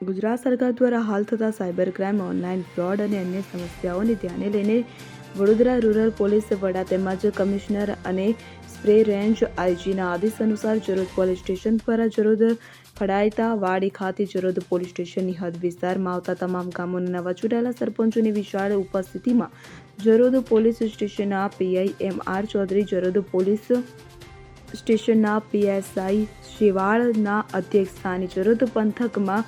ગુજરાત સરકાર દ્વારા હાલ થતા સાયબર ક્રાઇમ ઓનલાઈન ફ્રોડ અને અન્ય સમસ્યાઓને ધ્યાને લઈને વડોદરા રૂરલ પોલીસ વડા તેમજ કમિશનર અને સ્પ્રે રેન્જ આઈજીના આદેશ અનુસાર જરોદ પોલીસ સ્ટેશન દ્વારા જરોદ ફડાયતા વાડી ખાતે જરોદ પોલીસ સ્ટેશનની હદ વિસ્તારમાં આવતા તમામ ગામોના નવા ચૂંટાયેલા સરપંચોની વિશાળ ઉપસ્થિતિમાં જરોદ પોલીસ સ્ટેશનના PI M R Chaudhary, Jarod police સ્ટેશનના પીએસઆઈ શિવાળના અધ્યક્ષસ્થાને જરોદ પંથકમાં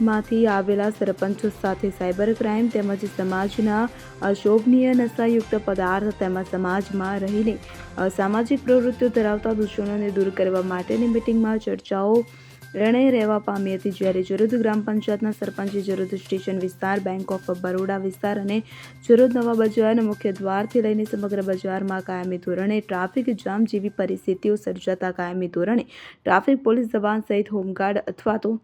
માંથી આવેલા સરપંચો સાથે સાયબર ક્રાઇમ તેમજ સમાજના અશોભનીય નશાયુક્ત પદાર્થ તેમજ સમાજમાં રહીને અસામાજિક પ્રવૃત્તિઓ ધરાવતા દૂષણોને દૂર કરવા માટેની મિટિંગમાં ચર્ચાઓ રણે રહેવા પામી હતી. જ્યારે જરોદ ગ્રામ પંચાયતના સરપંચે જરોદ સ્ટેશન વિસ્તાર, બેંક ઓફ બરોડા વિસ્તાર અને જરોદ નવા બજાર મુખ્ય દ્વારથી લઈને સમગ્ર બજારમાં કાયમી ધોરણે ટ્રાફિક જામ જેવી પરિસ્થિતિઓ સર્જાતા કાયમી ધોરણે ટ્રાફિક પોલીસ જવાન સહિત હોમગાર્ડ અથવા તો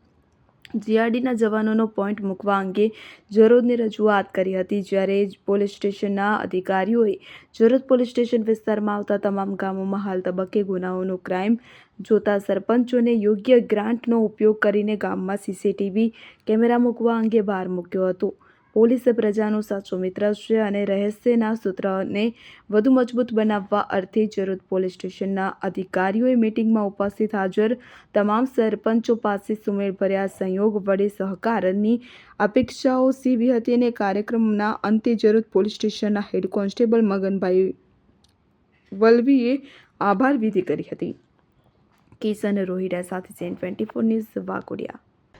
જીઆરડીના જવાનોનો પોઈન્ટ મૂકવા અંગે જરોદની રજૂઆત કરી હતી, જ્યારે પોલીસ સ્ટેશનના અધિકારીઓએ જરોદ પોલીસ સ્ટેશન વિસ્તારમાં આવતા તમામ ગામોમાં હાલ તબક્કે ગુનાઓનો ક્રાઇમ જોતા સરપંચોને યોગ્ય ગ્રાન્ટનો ઉપયોગ કરીને ગામમાં સીસીટીવી કેમેરા મૂકવા અંગે ભાર મૂક્યો હતો. પોલીસ પ્રજાનો સાચો મિત્ર છે અને રહસ્યના સૂત્રને વધુ મજબૂત બનાવવા અર્થે જરોદ પોલીસ સ્ટેશનના અધિકારીઓએ મિટિંગમાં ઉપસ્થિત હાજર તમામ સરપંચો પાસે સુમેળભર્યા સંયોગ વડે સહકારની અપેક્ષાઓ સીવી હતી અને કાર્યક્રમના અંતે જરોદ પોલીસ સ્ટેશનના હેડ કોન્સ્ટેબલ મગનભાઈ વલ્વીએ આભાર વિધિ કરી હતી. કિશન રોહિડા સાથે જેન ટ્વેન્ટી ફોર ન્યૂઝ વાકોડિયા